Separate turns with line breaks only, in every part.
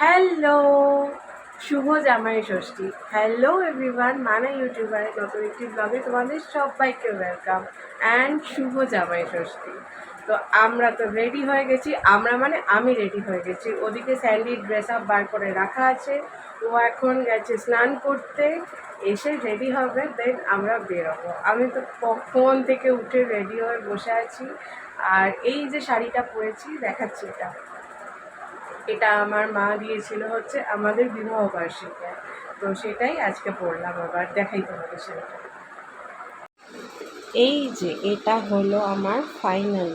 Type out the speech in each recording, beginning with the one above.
Hello, শুভ জামাই ষষ্ঠী। Hello everyone মানে ইউটিউবারের নতুন একটি ব্লগে তোমাদের সবাইকে ওয়েলকাম অ্যান্ড শুভ জামাই ষষ্ঠী। তো আমরা তো রেডি হয়ে গেছি, আমরা মানে আমি রেডি হয়ে গেছি। ওদিকে স্যান্ডি ড্রেস আপ বার করে রাখা আছে। ও এখন গেছে স্নান করতে, এসে রেডি হবে দেন আমরা বেরোবো। আমি তো কখন থেকে উঠে রেডি হয়ে বসে আছি। আর এই যে শাড়িটা পরেছি, দেখাচ্ছি এটা। এটা আমার মা দিয়েছিল হচ্ছে আমাদের বিবাহ বার্ষিকে। তো সেটাই আজকে পড়লাম আবার দেখাই তোমাদের শাড়িটা এই যে এটা হলো আমার ফাইনাল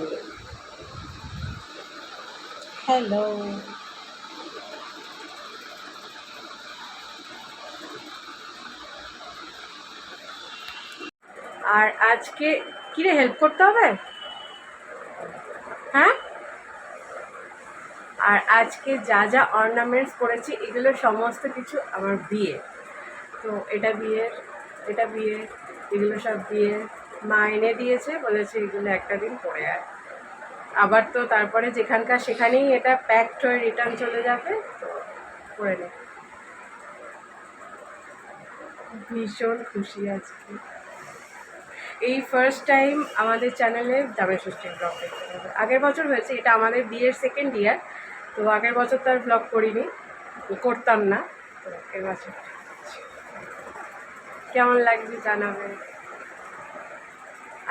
হ্যালো আর আজকে কিরে হেল্প করতে হবে হ্যাঁ আর আজকে যা যা অর্নামেন্টস করেছি এগুলো সমস্ত কিছু আমার বিয়ে। তো এটা বিয়ের এটা বিয়ে, এগুলো সব বিয়ে। মা এনে দিয়েছে, বলেছে এগুলো একটা দিন পরে আয়। আবার তো তারপরে যেখানকার সেখানেই এটা প্যাকড হয়ে রিটার্ন চলে যাবে, তো করে নে ভীষণ খুশি আজকে। এই ফার্স্ট টাইম আমাদের চ্যানেলে জামাই ষষ্ঠীর ব্লগ দেখতে হবে। আগের বছর হয়েছে, এটা আমাদের বিয়ের সেকেন্ড ইয়ার তো আগের বছর তো আর ব্লগ করিনি, করতাম না। তো এবছর কেমন লাগছে জানাবে?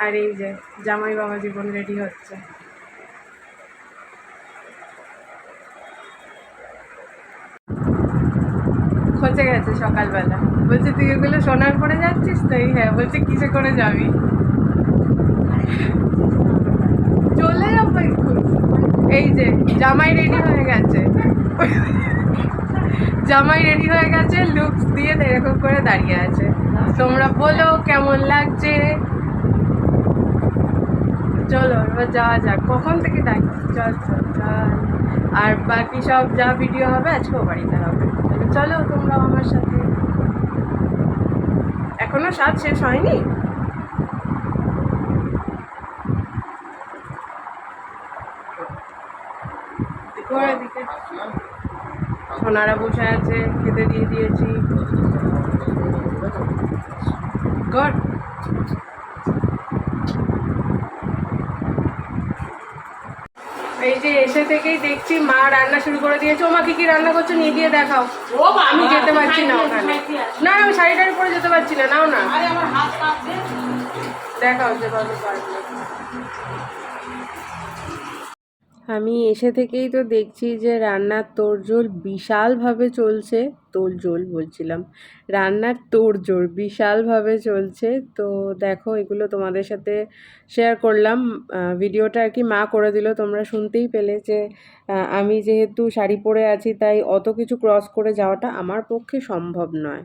আর এই যে জামাই বাবা জীবন রেডি হচ্ছে। খোঁজে গেছে সকালবেলা। বলছে, তুই এগুলো সোনার পরে যাচ্ছিস? তাই হ্যাঁ বলছে, কিসে করে যাবি চলে যাব এক্ষুনি। এই যে, জামাই রেডি হয়ে গেছে। জামাই রেডি হয়ে গেছে লুকস দিয়ে এরকম করে দাঁড়িয়ে আছে। তোমরা বলো কেমন লাগছে? চলো, এবার যাওয়া যাক। কখন থেকে ডাকছি চল চল চল। আর বাকি সব যা ভিডিও হবে আজকেও বাড়িতে হবে। চলো, তোমরাও আমার সাথে। এখনও সাত শেষ হয়নি? এদিকে সোনারা বসে আছে খেতে দিয়ে দিয়েছি। গড। এই যে এসে থেকেই দেখছি মা রান্না শুরু করে দিয়েছে। ও মা কি কি রান্না করছ? নিয়ে গিয়ে দেখাও।
ও
আমি যেতে পারছি না ওখানে। না আমি শাড়ি টাড়ি পরে যেতে পারছি না নাও না।
আরে আমার হাত কাঁপছে।
দেখাও পারবে। আমি এসে থেকেই তো দেখছি যে রান্নার তোড়জোড় বিশালভাবে চলছে, তোড়জোড় বলছিলাম। রান্নার তোড়জোড় বিশালভাবে চলছে। তো দেখো, এগুলো তোমাদের সাথে শেয়ার করলাম। ভিডিওটা আর কি মা করে দিল, তোমরা শুনতেই পেলে যে আমি যেহেতু শাড়ি পরে আছি, তাই অত কিছু ক্রস করে যাওয়াটা আমার পক্ষে সম্ভব নয়।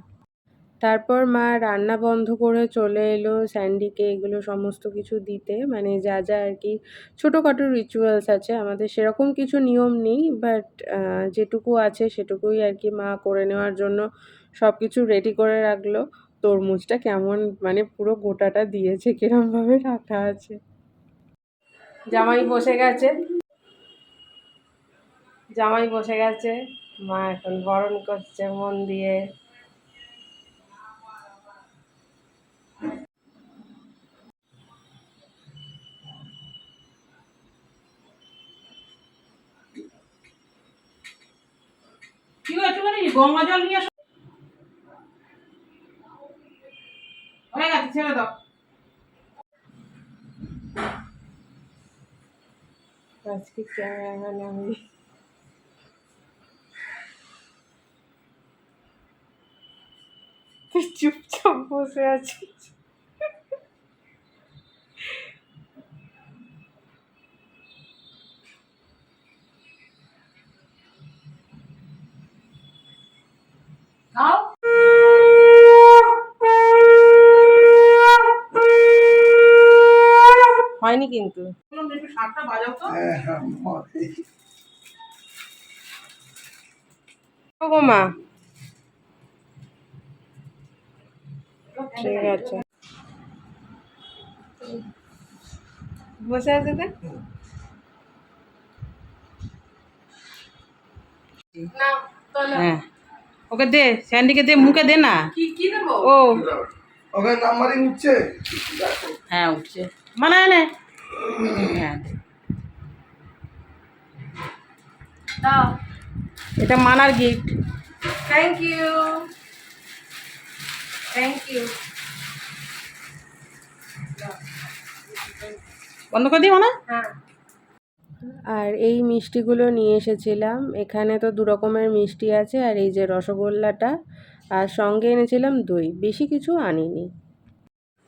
তারপর মা রান্না বন্ধ করে চলে এলো স্যান্ডিকে এগুলো সমস্ত কিছু দিতে। মানে যা যা আর কি ছোটোখাটো রিচুয়ালস আছে। আমাদের সেরকম কিছু নিয়ম নেই বাট যেটুকু আছে সেটুকুই আর কি মা করে নেওয়ার জন্য সব কিছু রেডি করে রাখল। তরমুজটা কেমন মানে পুরো গোটাটা দিয়েছে কিরমভাবে রাখা আছে। জামাই বসে গেছে। জামাই বসে গেছে। মা এখন বরণ করছে মন দিয়ে।
মানে গঙ্গা জল নিয়ে হয়ে গেছে, ছেড়ে দাও।
আজকে ক্যামেরা আমি। তুই চুপচাপ বসে আছিস।
খাও
হয়নি কিন্তু।
শাকটা বাজাও তো।
ও গো মা। ঠিক আছে। বসে আছে দেখ না
হ্যাঁ। ওকে দে স্যান্ডিকে দে মুখে দে না।
কি কি দেবো?
ও।
ওখানে নাম্বারিং উঠছে।
হ্যাঁ উঠছে। মানে নে। হ্যাঁ।
দাও।
এটা মানার gift
thank you thank you
বন্ধ করে দিই মানে?
হ্যাঁ। আর এই মিষ্টিগুলো নিয়ে এসেছিলাম। এখানে তো দু রকমের মিষ্টি আছে আর এই যে রসগোল্লাটা। আর সঙ্গে এনেছিলাম দই। বেশি কিছু আনিনি।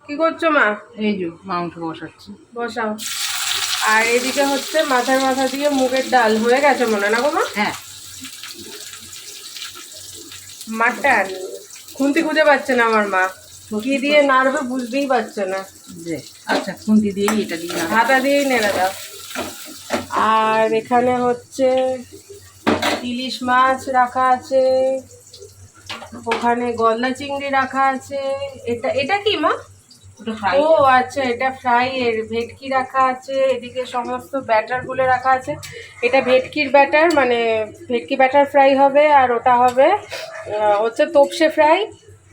কি করছ মা?
এই যে মাংস বসাচ্ছি।
বসাও। আর এদিকে হচ্ছে মাথার মাথা দিয়ে মুগের ডাল। হয়ে গেছে মনে না গো মা?
হ্যাঁ।
মাটন। খুন্তি খুঁজে পাচ্ছে না আমার মা। কি দিয়ে নাড়বে বুঝতেই পারছে না।
যে আচ্ছা খুন্তি দিয়ে এটা দিয়ে
হাতা দিয়েই নেড়ে দাও। আর এখানে হচ্ছে ইলিশ মাছ রাখা আছে। ওখানে গলদা চিংড়ি রাখা আছে। এটা এটা কি মা? ও আচ্ছা এটা ফ্রাই এর ভেটকি রাখা আছে। এদিকে সমস্ত ব্যাটারগুলো রাখা আছে। এটা ভেটকির ব্যাটার মানে ভেটকি ব্যাটার ফ্রাই হবে আর ওটা হবে হচ্ছে তোপসে ফ্রাই।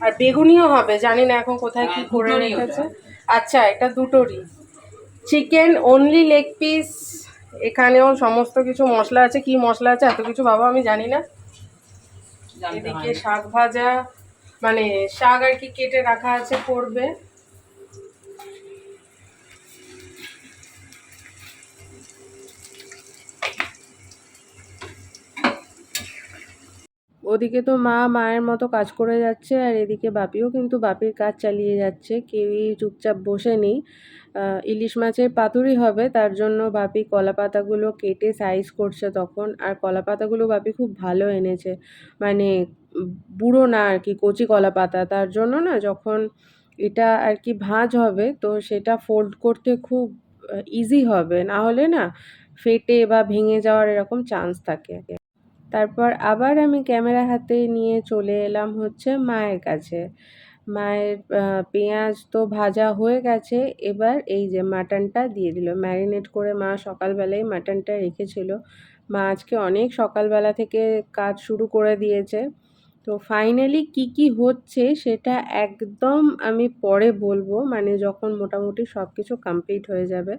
আর বেগুনিও হবে জানি না এখন কোথায় কি
হ্যাঁ,
করে রেখেছে। আচ্ছা এটা দুটোরই। চিকেন অনলি লেগ পিস এখানেও সমস্ত কিছু মশলা আছে কি মশলা আছে এত কিছু বাবা আমি জানি না। এদিকে শাক ভাজা মানে শাক আর কি কেটে রাখা আছে করবে। ওদিকে তো মা মায়ের মতো কাজ করে যাচ্ছে আর এদিকে বাপিও কিন্তু বাপির কাজ চালিয়ে যাচ্ছে। কেউই চুপচাপ বসে নেই। ইলিশ মাছের পাতুরি হবে, তার জন্য বাপি কলা পাতাগুলো কেটে সাইজ করছে তখন। আর কলা পাতাগুলো বাপি খুব ভালো এনেছে। মানে বুড়ো না আর কি, কচি কলা পাতা তার জন্য না যখন এটা আর কি ভাঁজ হবে, তো সেটা ফোল্ড করতে খুব ইজি হবে। না হলে না ফেটে বা ভেঙে যাওয়ার এরকম চান্স থাকে। তারপর আবার আমি ক্যামেরা হাতে নিয়ে চলে এলাম হচ্ছে মায়ের কাছে। মায়ের পেঁয়াজ তো ভাজা হয়ে গেছে। এবার এই যে মাটনটা দিয়ে দিল। ম্যারিনেট করে মা সকালবেলায় মাটনটা রেখেছিল। মা আজকে অনেক সকালবেলা থেকে কাজ শুরু করে দিয়েছে। তো ফাইনালি কি কি হচ্ছে সেটা একদম আমি পরে বলব। মানে যখন মোটামুটি সব কিছু কমপ্লিট হয়ে যাবে,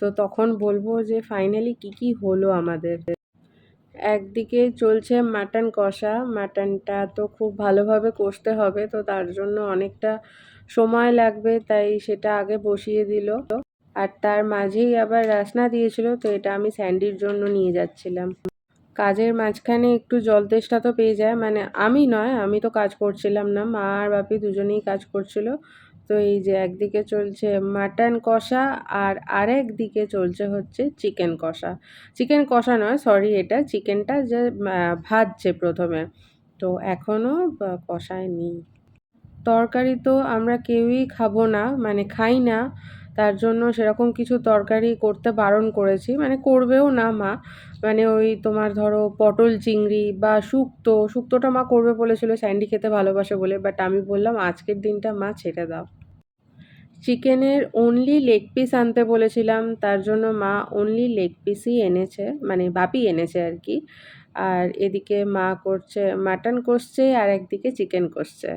তো তখন বলব যে ফাইনালি কি কি হলো আমাদের। একদিকে চলছে মাটন কষা, মাটনটা তো খুব ভালোভাবে কষতে হবে, তো তার জন্য অনেকটা সময় লাগবে, তাই সেটা আগে বসিয়ে দিল। আর তার মাঝেই আবার রাসনা দিয়েছিল, তো এটা আমি স্যান্ডির জন্য নিয়ে যাচ্ছিলাম। কাজের মাঝখানে একটু জল তেষ্টা তো পেয়ে যায় মানে আমি নয়, আমি তো কাজ করছিলাম না, মা আর বাপি দুজনেই কাজ করছিল তো এই যে একদিকে চলছে মাটন কষা আর আরেক দিকে চলছে হচ্ছে চিকেন কষা। চিকেন কষা নয় সরি এটা চিকেনটা যে ভাজছে প্রথমে। তো এখনও কষায়নি তরকারি তো আমরা কেউই খাব না মানে খাই না। তার জন্য সেরকম কিছু তরকারি করতে বারণ করেছি মানে করবেও না মা। মানে ওই তোমার ধরো পটল চিংড়ি বা শুক্তো, শুক্তোটা মা করবে বলেছিল, স্যান্ডি খেতে ভালোবাসে বলে। বাট আমি বললাম, আজকের দিনটা মা ছেড়ে দাও। চিকেনের অনলি লেগ পিস আনতে বলেছিলাম, তার জন্য মা অনলি লেগ পিসই এনেছে মানে বাপি এনেছে আর কি। আর এদিকে মা করছে মাটন কষছে আর একদিকে চিকেন কষছে।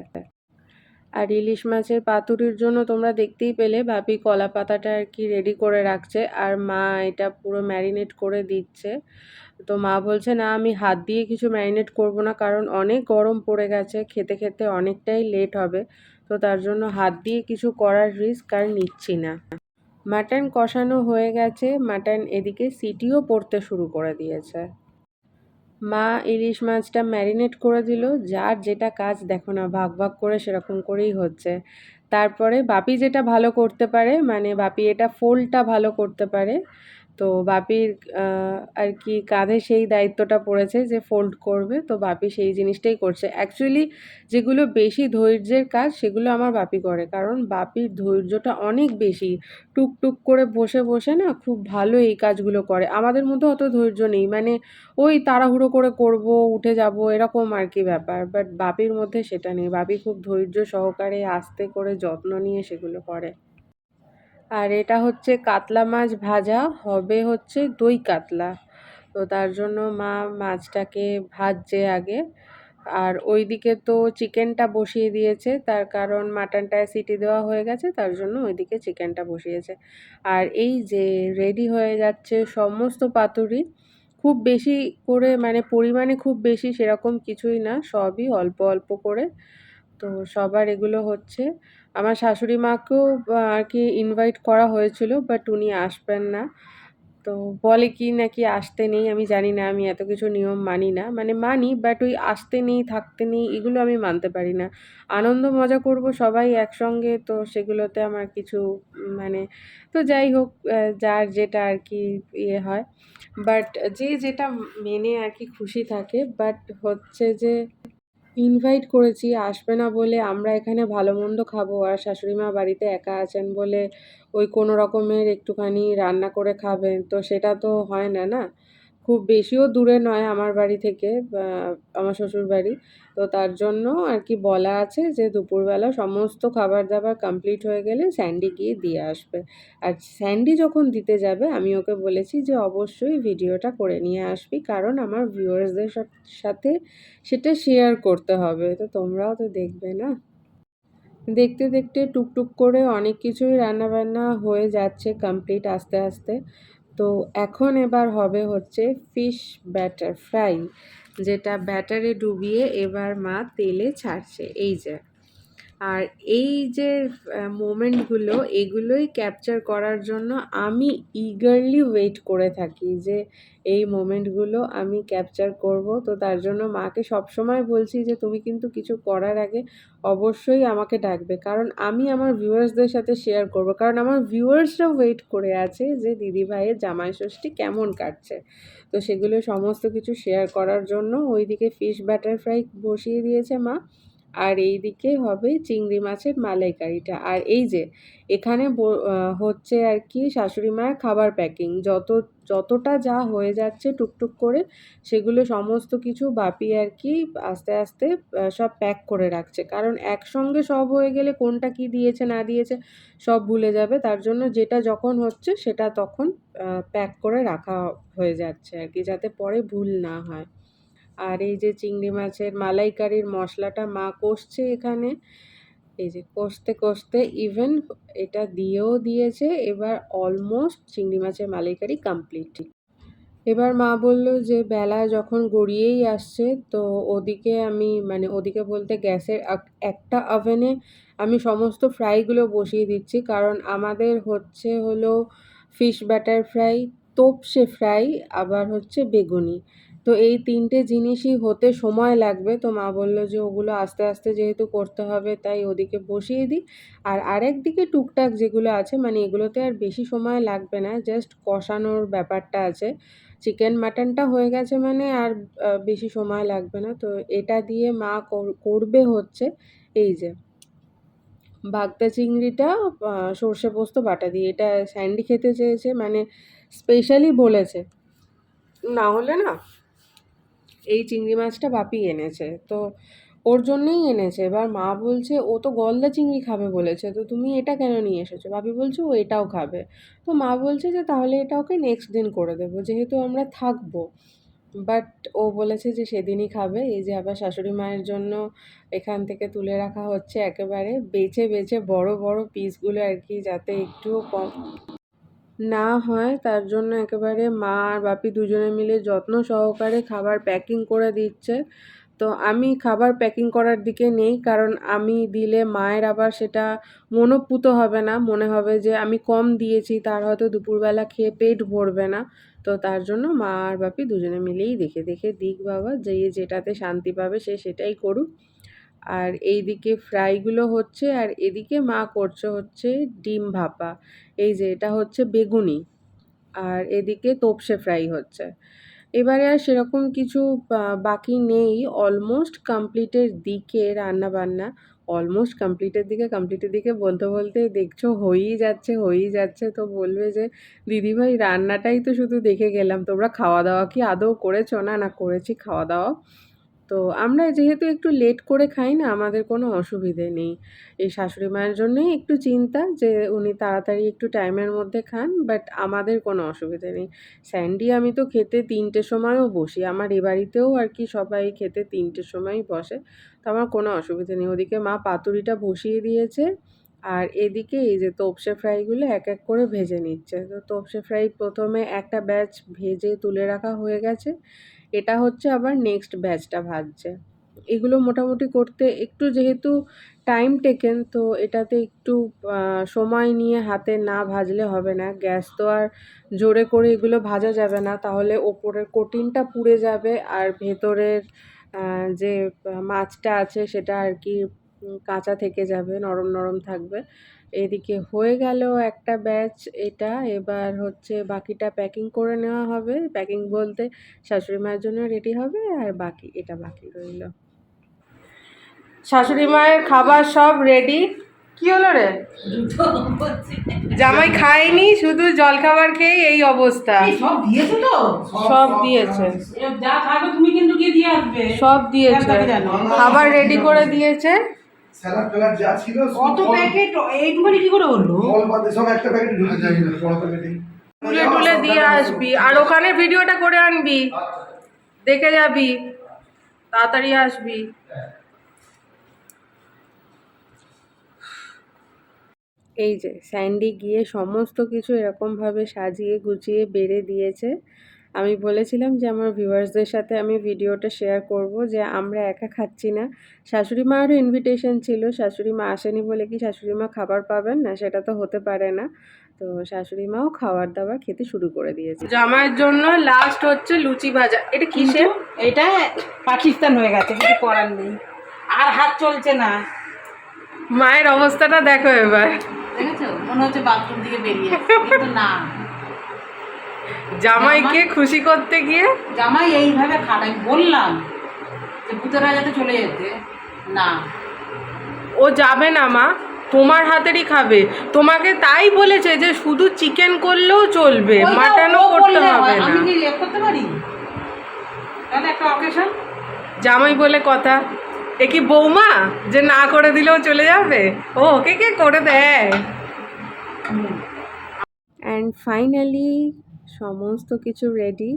আর ইলিশ মাছের পাতুরির জন্য তোমরা দেখতেই পেলে ভাবি কলা পাতাটা আর কি রেডি করে রাখছে, আর মা এটা পুরো ম্যারিনেট করে দিচ্ছে। তো মা বলছে, না, আমি হাত দিয়ে কিছু ম্যারিনেট করব না, কারণ অনেক গরম পড়ে গেছে, খেতে খেতে অনেকটাই লেট হবে। তো তার জন্য হাত দিয়ে কিছু করার রিস্ক আর নিচ্ছি না। মাটন কষানো হয়ে গেছে। মাটন এদিকে সিটিও পড়তে শুরু করে দিয়েছে। মা ইলিশ মাছটা ম্যারিনেট করে দিল। যার যেটা কাজ দেখো না, ভাগ ভাগ করে সেরকম করেই হচ্ছে। তারপরে বাপি যেটা ভালো করতে পারে মানে বাপি এটা ফোল্ডটা ভালো করতে পারে তো বাপির আর কি কাঁধে সেই দায়িত্বটা পড়েছে যে ফোল্ড করবে। তো বাপি সেই জিনিসটাই করছে। অ্যাকচুয়ালি যেগুলো বেশি ধৈর্যের কাজ সেগুলো আমার বাপি করে। কারণ বাপির ধৈর্যটা অনেক বেশি। টুক টুক করে বসে বসে না খুব ভালো এই কাজগুলো করে। আমাদের মধ্যে অত ধৈর্য নেই। মানে ওই তাড়াহুড়ো করে করব, উঠে যাব এরকম আর কি ব্যাপার। বাট বাপির মধ্যে সেটা নেই। বাপি খুব ধৈর্য সহকারে আস্তে করে যত্ন নিয়ে সেগুলো করে। আর এটা হচ্ছে কাতলা মাছ ভাজা, হবে হচ্ছে দই কাতলা। তো তার জন্য মা মাছটাকে ভাজছে আগে। আর ওইদিকে তো চিকেনটা বসিয়ে দিয়েছে, তার কারণ মাটনটায় সিটি দেওয়া হয়ে গেছে, তার জন্য ওইদিকে চিকেনটা বসিয়েছে। আর এই যে রেডি হয়ে যাচ্ছে সমস্ত পাতুরি, খুব বেশি করে মানে পরিমাণে খুব বেশি সেরকম কিছুই না, সবই অল্প অল্প করে। তো সবার এগুলো হচ্ছে। আমার শাশুড়ি মাকেও আর কি ইনভাইট করা হয়েছিল বাট উনি আসবেন না। তো বলে কি নাকি আসতে নেই, আমি জানি না, আমি এত কিছু নিয়ম মানি না। মানে মানি বাট ওই আসতে নেই, থাকতে নেই, এগুলো আমি মানতে পারি না। আনন্দ মজা করব সবাই একসঙ্গে, তো সেগুলোতে আমার কিছু মানে তো যাই হোক যার যেটা আর কি ইয়ে হয়। বাট যে যেটা মেনে আর কি খুশি থাকে বাট হচ্ছে যে ইনভাইট করেছি, আসবে না বলে আমরা এখানে ভালো মন্দ খাব। আর শাশুড়ি মা বাড়িতে একা আছেন বলে ওই কোনো রকমের একটুখানি রান্না করে খাবেন। তো সেটা তো হয় না না? খুব বেশিও দূরে নয় আমার বাড়ি থেকে আমার শ্বশুর বাড়ি। তো তার জন্য আর কি বলা আছে যে, দুপুরবেলা সমস্ত খাবার দাবার কমপ্লিট হয়ে গেলে স্যান্ডি গিয়ে দিয়ে আসবে। আর স্যান্ডি যখন দিতে যাবে, আমি ওকে বলেছি যে, অবশ্যই ভিডিওটা করে নিয়ে আসবি, কারণ আমার ভিউয়ার্সদের সাথে সেটা শেয়ার করতে হবে। তো তোমরাও তো দেখবে না? দেখতে দেখতে টুকটুক করে অনেক কিছুই রান্নাবান্না হয়ে যাচ্ছে কমপ্লিট আস্তে আস্তে। তো এখন এবার হবে হচ্ছে ফিশ ব্যাটার ফ্রাই যেটা ব্যাটারে ডুবিয়ে এবার মা তেলে ছাড়ছে, এই যে। আর এই যে মোমেন্টগুলো, এগুলোই ক্যাপচার করার জন্য আমি ইগারলি ওয়েট করে থাকি যে, এই মোমেন্টগুলো আমি ক্যাপচার করব। তো তার জন্য মাকে সবসময় বলছি যে, তুমি কিন্তু কিছু করার আগে অবশ্যই আমাকে ডাকবে। কারণ আমি আমার ভিউয়ার্সদের সাথে শেয়ার করব। কারণ আমার ভিউয়ার্সরা ওয়েট করে আছে যে, দিদি ভাইয়ের জামাই ষষ্ঠী কেমন কাটছে? তো সেগুলো সমস্ত কিছু শেয়ার করার জন্য ওইদিকে ফিশ ব্যাটার ফ্রাই বসিয়ে দিয়েছে মা। আর এই দিকে হবে চিংড়ি মাছের মালাইকারিটা। আর এই যে, এখানে হচ্ছে আর কি শাশুড়ি মায়ের খাবার প্যাকিং যত, যতটা যা হয়ে যাচ্ছে টুকটুক করে, সেগুলো সমস্ত কিছু বাপি আর কি আস্তে আস্তে সব প্যাক করে রাখছে। কারণ একসঙ্গে সব হয়ে গেলে কোনটা কি দিয়েছে, না দিয়েছে, সব ভুলে যাবে। তার জন্য যেটা যখন হচ্ছে, সেটা তখন প্যাক করে রাখা হয়ে যাচ্ছে আর কি, যাতে পরে ভুল না হয়। আর এই যে চিংড়ি মাছের মালাইকারির মশলাটা মা কষছে এখানে। এই যে কষতে কষতে ইভেন এটা দিয়েও দিয়েছে, এবার অলমোস্ট চিংড়ি মাছের মালাইকারি কমপ্লিট এবার মা বলল যে, বেলা যখন গড়িয়েই আসছে, তো ওদিকে আমি মানে ওদিকে বলতে গ্যাসের একটা ওভেনে আমি সমস্ত ফ্রাইগুলো বসিয়ে দিচ্ছি, কারণ আমাদের হচ্ছে হলো ফিশ ব্যাটার ফ্রাই তোপসে ফ্রাই আবার হচ্ছে বেগুনি। তো এই তিনটে জিনিসই হতে সময় লাগবে। তো মা বলল যে ওগুলো আস্তে আস্তে যেহেতু করতে হবে, তাই ওদিকে বসিয়ে দিই। আর আরেক দিকে টুকটাক যেগুলো আছে মানে এগুলোতে আর বেশি সময় লাগবে না জাস্ট কষানোর ব্যাপারটা আছে। চিকেন মাটনটা হয়ে গেছে মানে আর বেশি সময় লাগবে না। তো এটা দিয়ে মা কর- করবে হচ্ছে এই যে বাগদা চিংড়িটা সর্ষে পোস্ত, বাটা দিয়ে। এটা স্যান্ডি খেতে চেয়েছে মানে স্পেশালি বলেছে। না হলে না এই চিংড়ি মাছটা বাপি এনেছে। তো ওর জন্যই এনেছে। এবার মা বলছে, ও তো গলদা চিংড়ি খাবে বলেছে। তো তুমি এটা কেন নিয়ে এসেছ? বাপি বলছে, ও এটাও খাবে। তো মা বলছে যে, তাহলে এটা ওকে নেক্সট দিন করে দেবো। যেহেতু আমরা থাকব। বাট ও বলেছে যে, সেদিনই খাবে। এই যে আবার শাশুড়ি মায়ের জন্য এখান থেকে তুলে রাখা হচ্ছে একেবারে বেছে বেছে বড় বড় পিসগুলো আর কি, যাতে একটুও কম না হয়, তার জন্য একেবারে মা আর বাপি দুজনে মিলে যত্ন সহকারে খাবার প্যাকিং করে দিচ্ছে। তো আমি খাবার প্যাকিং করার দিকে নেই, কারণ আমি দিলে মায়ের আবার সেটা মনোপুত হবে না। মনে হবে যে আমি কম দিয়েছি, তার হয়তো দুপুরবেলা খেয়ে পেট ভরবে না। তো তার জন্য মা আর বাপি দুজনে মিলেই দেখে দেখে দিক বাবা, যে যেটাতে শান্তি পাবে সে সেটাই করুক। আর এইদিকে ফ্রাইগুলো হচ্ছে আর এদিকে মা করছে হচ্ছে ডিম ভাপা। এই যে এটা হচ্ছে বেগুনি আর এদিকে তোপসে ফ্রাই হচ্ছে। এবারে আর সেরকম কিছু বাকি নেই। অলমোস্ট কমপ্লিটের দিকে রান্না বান্না অলমোস্ট কমপ্লিটের দিকে কমপ্লিটের দিকে বলতে বলতে দেখছ হয়েই যাচ্ছে হয়েই যাচ্ছে। তো বলবে যে, দিদিভাই, রান্নাটাই তো শুধু দেখে গেলাম। তোমরা খাওয়া দাওয়া কি আদৌ করেছ না না করেছি খাওয়া দাওয়া? তো আমরা যেহেতু একটু লেট করে খাই না, আমাদের কোনো অসুবিধে নেই। এই শাশুড়ি মায়ের জন্যই একটু চিন্তা যে উনি তাড়াতাড়ি একটু টাইমের মধ্যে খান বাট আমাদের কোনো অসুবিধে নেই। স্যান্ডি আমি তো খেতে তিনটের সময়ও বসি, আমার এ বাড়িতেও আর কি সবাই খেতে তিনটের সময়ই বসে, তো আমার কোনো অসুবিধে নেই। ওদিকে মা পাতুরিটা বসিয়ে দিয়েছে, আর এদিকে এই যে তোপসে ফ্রাইগুলো এক এক করে ভেজে নিচ্ছে। তো তোপসে ফ্রাই প্রথমে একটা ব্যাচ ভেজে তুলে রাখা হয়ে গেছে এটা হচ্ছে আবার নেক্সট ব্যাচটা ভাজছে। এগুলো মোটামুটি করতে একটু যেহেতু টাইম টেকেন তো এটাতে একটু সময় নিয়ে হাতে না ভাজলে হবে না। গ্যাস তো আর জোরে করে এগুলো ভাজা যাবে না। তাহলে ওপরের কোটিনটা পুড়ে যাবে আর ভেতরের যে মাছটা আছে সেটা আর কি কাঁচা থেকে যাবে, নরম নরম থাকবে। এদিকে হয়ে গেল একটা ব্যাচ এটা। এবার হচ্ছে বাকিটা প্যাকিং করে নেওয়া হবে। প্যাকিং বলতে শাশুড়ি মায়ের জন্য রেডি হবে আর বাকি এটা বাকি রইল। শাশুড়ি মায়ের খাবার সব রেডি কি হলো রে? জামাই খায়নি শুধু জলখাবার খেয়ে এই অবস্থা।
সব দিয়েছ তো?
সব দিয়েছে।
যা তুমি কিন্তু দিয়ে আসবে।
সব দিয়েছে। খাবার রেডি করে দিয়েছে।
স্যালাড ট্যালাড যা ছিল
কত প্যাকেট এইটুখানি কি করে হলো
ফল পাতে সব একটা প্যাকেট ঢুকে যায় না বড় প্যাকেটে
তুলে টুলে দিয়ে আসবি। আর ওখানে ভিডিওটা করে আনবি। দেখে যাবি। তাড়াতাড়ি আসবি। এই যে স্যান্ডি গিয়ে সমস্ত কিছু এরকমভাবে সাজিয়ে গুছিয়ে বেড়ে দিয়েছে। আমি বলেছিলাম যে আমার ভিউয়ার্সদের সাথে আমি ভিডিওটা শেয়ার করব যে আমরা একা খাচ্ছি না। শাশুড়ি মায়েরও ইনভিটেশন ছিল শাশুড়ি মা আসেনি বলে কি শাশুড়ি মা খাবার পাবেন? না সেটা তো হতে পারে না। তো শাশুড়ি মাও খাবার দাবার খেতে শুরু করে দিয়েছে। জামাইয়ের জন্য লাস্ট হচ্ছে লুচি ভাজা। এটা কিসের?
এটা পাকিস্তান হয়ে গেছে কিছু করার নেই। আর হাত চলছে না।
মায়ের অবস্থাটা দেখো এবার।
দেখেছ? মনে হচ্ছে বাথরুম থেকে বেরিয়ে কিন্তু না।
জামাইকে খুশি করতে গিয়ে
জামাই এইভাবে খাট আমি বললাম যে ভূতেরা যাতে চলে যেতে। না।
ও যাবে না মা। তোমার হাতেরই খাবে। তোমাকে তাই বলেছে যে শুধু চিকেন করলেও চলবে মাটনও করতে হবে না।
আমি কি ইয়ে করতে পারি? তাহলে একটা অকেশন
জামাই বলে কথা এ কি বৌমা? যে না করে দিলেও চলে যাবে? ও ওকে কে করে দেয়? অ্যান্ড ফাইনালি সমস্ত কিছু রেডি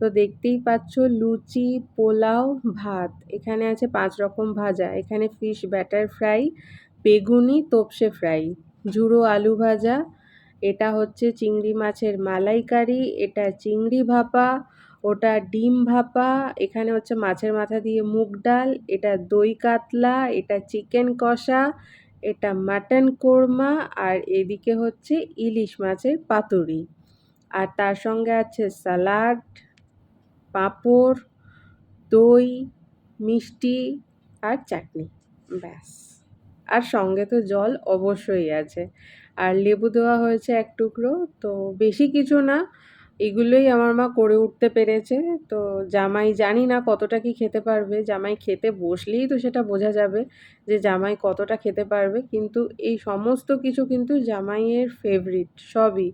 তো দেখতেই পাচ্ছ লুচি, পোলাও, ভাত। এখানে আছে পাঁচ রকম ভাজা। এখানে ফিশ ব্যাটার ফ্রাই বেগুনি, তোপসে ফ্রাই ঝুড়ো আলু ভাজা, এটা হচ্ছে চিংড়ি মাছের মালাইকারি, এটা চিংড়ি ভাপা, ওটা ডিম ভাপা, এখানে হচ্ছে মাছের মাথা দিয়ে মুগ ডাল, এটা দই কাতলা, এটা চিকেন কষা, এটা মাটন কোরমা, আর এদিকে হচ্ছে ইলিশ মাছের পাতুরি। আর তার সঙ্গে আছে স্যালাড পাঁপড়, দই, মিষ্টি আর চাটনি, ব্যাস। আর সঙ্গে তো জল অবশ্যই আছে। আর লেবু দেওয়া হয়েছে এক টুকরো, তো বেশি কিছু না। এগুলোই আমার মা করে উঠতে পেরেছে। তো জামাই জানি না কতটা কি খেতে পারবে। জামাই খেতে বসলেই তো সেটা বোঝা যাবে যে জামাই কতটা খেতে পারবে। কিন্তু এই সমস্ত কিছু কিন্তু জামাইয়ের ফেভারিট সবই।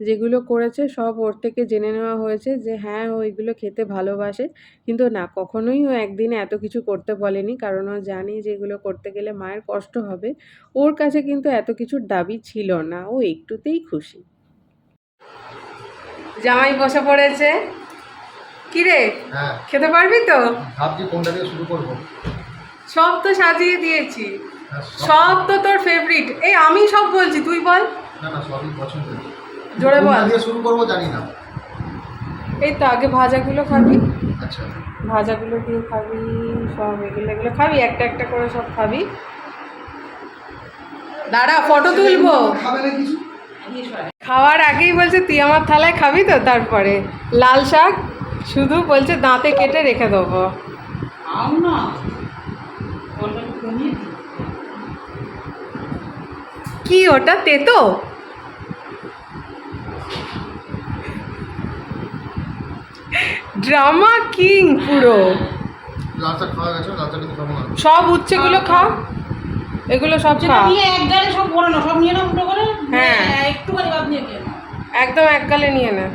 যেগুলো করেছে সব ওর থেকে জেনে নেওয়া হয়েছে যে হ্যাঁ ও এগুলো খেতে ভালোবাসে। কিন্তু না কখনোই ও একদিনে এত কিছু করতে বলেনি। কারণ ও জানি যে এগুলো করতে গেলে মায়ের কষ্ট হবে। ওর কাছে কিন্তু এত কিছুর দাবি ছিল না। ও একটুতেই খুশি। জামাই বসে পড়েছে। কি রে
হ্যাঁ।
খেতে পারবি তো?
ভাবছি কোনটা দিয়ে শুরু করব।
সব তো সাজিয়ে দিয়েছি।
হ্যাঁ,
সব তো তোর ফেভারিট এই আমি সব বলছি তুই বল।
না না সবই পছন্দ
জোরে বল।
দিয়ে শুরু করব জানি না।
এই তো আগে ভাজাগুলো খাবি।
আচ্ছা।
ভাজাগুলো দিয়ে খাবি সব এগুলো এগুলো খাবি একটা একটা করে সব খাবি। দাঁড়া ফটো তুলবো।
খাবে না কিছু?
খাওয়ার আগেই বলছে তুই আমার থালায় খাবি তো? তারপরে লাল শাক শুধু বলছে দাঁতে কেটে রেখে দেবো। কি ওটা? তেতো? ড্রামা কিং পুরো। সব উচ্ছেগুলো খা এগুলো সব
সেটা
খা।
নিয়ে এক গালে সব করে না সব নিয়ে না উল্টো করে।
হ্যাঁ।
একটুখানি বাদ নিয়ে
একদম এক গালে নিয়ে নে।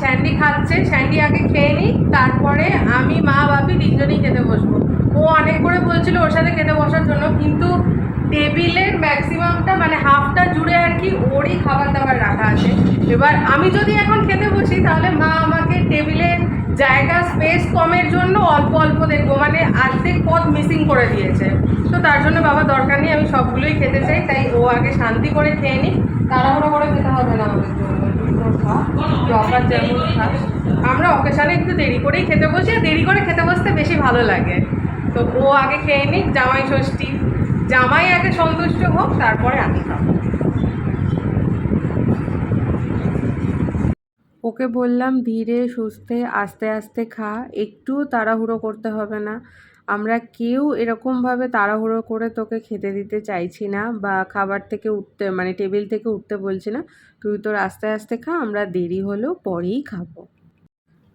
স্যান্ডি খাচ্ছে স্যান্ডি আগে খেয়ে নিই তারপরে আমি মা বাপি তিনজনেই খেতে বসবো। ও অনেক করে বলছিল ওর সাথে খেতে বসার জন্য কিন্তু টেবিলের ম্যাক্সিমামটা মানে হাফটা জুড়ে আর কি ওরই খাবার দাবার রাখা আছে। এবার আমি যদি এখন খেতে বসি, তাহলে মা আমাকে টেবিলের জায়গা স্পেস কমের জন্য অল্প অল্প দেখব। মানে আর্ধেক পথ মিসিং করে দিয়েছে। তো তার জন্য বাবা দরকার নেই, আমি সবগুলোই খেতে চাই, তাই ও আগে শান্তি করে খেয়ে নিই তাড়াহুড়ো করে খেতে হবে না যেমন আমরা অকেশানে একটু দেরি করেই খেতে বসি, আর দেরি করে খেতে বসতে বেশি ভালো লাগে। তো ও আগে খেয়ে নিক, জামাই ষষ্ঠী। জামাই আগে সন্তুষ্ট হোক, তারপরে আমি খাব। ওকে বললাম, ধীরে, সুস্থে, আস্তে আস্তে খা। একটু তাড়াহুড়ো করতে হবে না। আমরা কেউ এরকমভাবে তাড়াহুড়ো করে তোকে খেতে দিতে চাইছি না বা খাবার থেকে উঠতে মানে টেবিল থেকে উঠতে বলছি না। তুই তোর আস্তে আস্তে খা, আমরা দেরি হলেও পরেই খাব।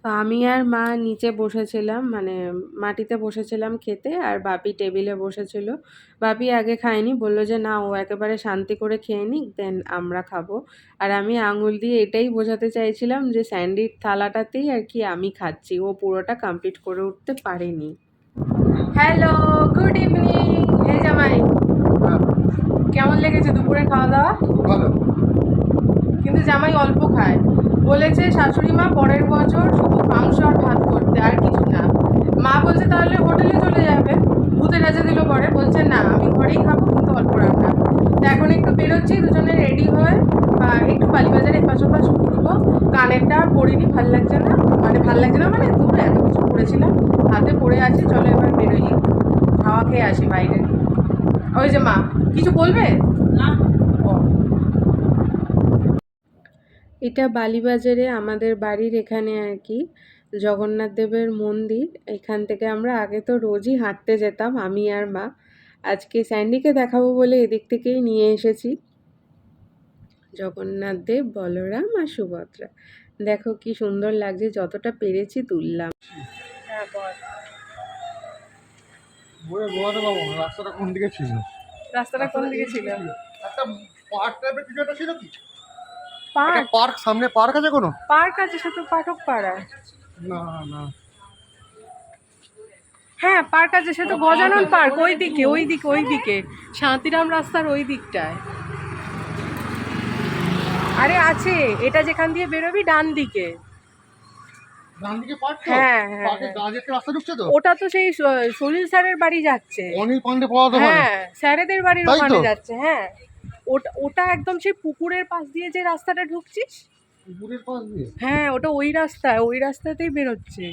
তো আমি আর মা নিচে বসেছিলাম মানে মাটিতে বসেছিলাম খেতে আর বাপি টেবিলে বসেছিল। বাপি আগে খায়নি বলল যে না ও একেবারে শান্তি করে খেয়ে নিক দেন আমরা খাব। আর আমি আঙুল দিয়ে এটাই বোঝাতে চাইছিলাম যে স্যান্ডির থালাটাতেই আর কি আমি খাচ্ছি ও পুরোটা কমপ্লিট করে উঠতে পারেনি। Hello good evening. এই জামাই কেমন লেগেছে দুপুরে খাওয়া দাওয়া?
ভালো।
কিন্তু জামাই অল্প খায়। বলেছে, শাশুড়ি মা, পরের বছর শুধু মাংস আর ভাত করতে, আর কিছু না। মা বলছে, তাহলে হোটেলে চলে যাবে। ভূতে রাজা দিল পরে, বলছে, না, আমি ঘরেই খাব, কিন্তু অল্প রান্না। তো এখন একটু বেরোচ্ছি, দুজনে রেডি হয়ে একটু বালিবাজারে এপাশ ওপাশ ঘুরবো। কানেরটা আর পরিনি ভালো লাগছে না। মানে ভালো লাগছে না মানে দূর এত কিছু পড়েছিলাম, হাতে পড়ে আছে, চলো এবার বেরোই। খাওয়া খেয়ে আসি বাইরে। ওই যে মা, কিছু বলবে?
না
ও এটা বালিবাজারে আমাদের বাড়ির এখানে আর কি জগন্নাথ দেবের মন্দির। এখান থেকে আমরা আগে তো রোজই হাঁটতে যেতাম আমি আর মা। আজকে স্যান্ডিকে দেখাবো বলে এদিক থেকেই নিয়ে এসেছি। জগন্নাথ দেব বলরাম আর সুভদ্রা। দেখো কি সুন্দর লাগছে যতটা পেরেছি তুললাম। হ্যাঁ
রাস্তাটা কোন দিকে ছিল?
রাস্তাটা কোন দিকে ছিল।
একটা পার্ক টাইপের কিছু একটা ছিল কি?
পার্ক।
পার্ক সামনে পার্ক আছে কোনো?
পার্ক আছে শুধু পাঠক পাড়া
না না।
হ্যাঁ পার্ক আছে সে তো গজানন পার্ক ওই দিকে ওই দিকে ওই দিকে শান্তিরাম রাস্তার ওই দিকটায় আরে আছে এটা যেখান দিয়ে বেরোবি ডান দিকে। হ্যাঁ, হ্যাঁ, হ্যাঁ। ওটা তো সেই স- সলিল স্যারের বাড়ি যাচ্ছে।
অনিল পান্ডে পড়াতে
হ্যাঁ স্যারেদের বাড়ির ওখানে যাচ্ছে হ্যাঁ। ওটা ওটা একদম সেই পুকুরের পাশ দিয়ে যে রাস্তাটা ঢুকছিস?
পুকুরের পাশ দিয়ে?
হ্যাঁ ওটা ওই রাস্তায় ওই রাস্তাতেই বেরোচ্ছে।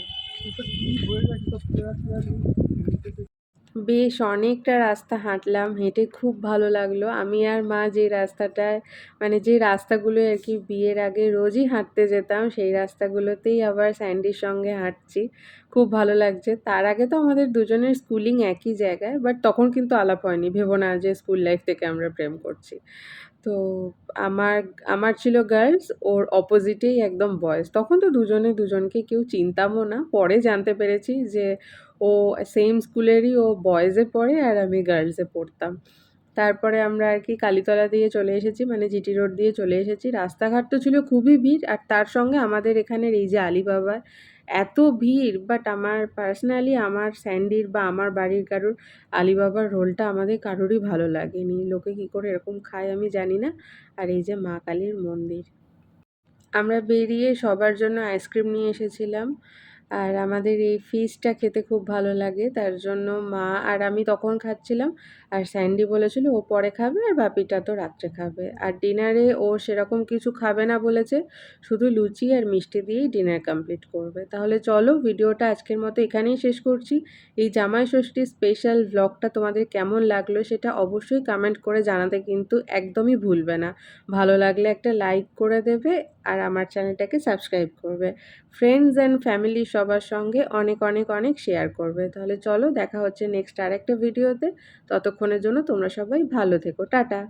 বেশ, অনেকটা রাস্তা হাঁটলাম, হেঁটে খুব ভালো লাগল। আমি আর মা যে রাস্তাটায় মানে যে রাস্তাগুলো আর কি বিয়ের আগে রোজই হাঁটতে যেতাম, সেই রাস্তাগুলোতেই আবার স্যান্ডির সঙ্গে হাঁটছি। খুব ভালো লাগছে। তার আগে তো আমাদের দুজনের স্কুলিং একই জায়গায়, বাট তখন কিন্তু আলাপ হয়নি। ভেবো না যে স্কুল লাইফ থেকে আমরা প্রেম করছি। তো আমার আমার ছিল গার্লস, ওর অপোজিটেই একদম বয়েজ। তখন তো দুজনে দুজনকে কেউ চিনতামও না। পরে জানতে পেরেছি যে ও সেম স্কুলেরই ও বয়েজে পড়ে আর আমি গার্লসে পড়তাম। তারপরে আমরা আর কি কালীতলা দিয়ে চলে এসেছি মানে জিটি রোড দিয়ে চলে এসেছি। রাস্তাঘাট তো ছিল খুবই ভিড় আর তার সঙ্গে আমাদের এখানের এই যে আলিবাবা এত ভিড় বাট আমার পার্সোনালি আমার স্যান্ডির বা আমার বাড়ির কারোর আলিবাবার রোলটা আমাদের কারোরই ভালো লাগেনি। লোকে কী করে এরকম খায় আমি জানি না। আর এই যে মা কালীর মন্দির। আমরা বেরিয়ে সবার জন্য আইসক্রিম নিয়ে এসেছিলাম। আর আমাদের এই ফিশটা খেতে খুব ভালো লাগে, তার জন্য মা আর আমি তখন খাচ্ছিলাম। আর স্যান্ডি বলেছিল, ও পরে খাবে আর বাপিটা তো রাত্রে খাবে। আর ডিনারে ও সেরকম কিছু খাবে না বলেছে, শুধু লুচি আর মিষ্টি দিয়েই ডিনার কমপ্লিট করবে। তাহলে চলো, ভিডিওটা আজকের মতো এখানেই শেষ করছি। এই জামাই ষষ্ঠী স্পেশাল ভ্লগটা তোমাদের কেমন লাগল সেটা অবশ্যই কমেন্ট করে জানাতে কিন্তু একদমই ভুলবে না। ভালো লাগলে একটা লাইক করে দেবে আর আমার চ্যানেলটাকে সাবস্ক্রাইব করবে। ফ্রেন্ডস অ্যান্ড ফ্যামিলি সবার সঙ্গে অনেক অনেক অনেক শেয়ার করবে। তাহলে চলো দেখা হচ্ছে নেক্সট আরেকটা ভিডিওতে ততক্ষণের জন্য তোমরা সবাই ভালো থেকো। টাটা।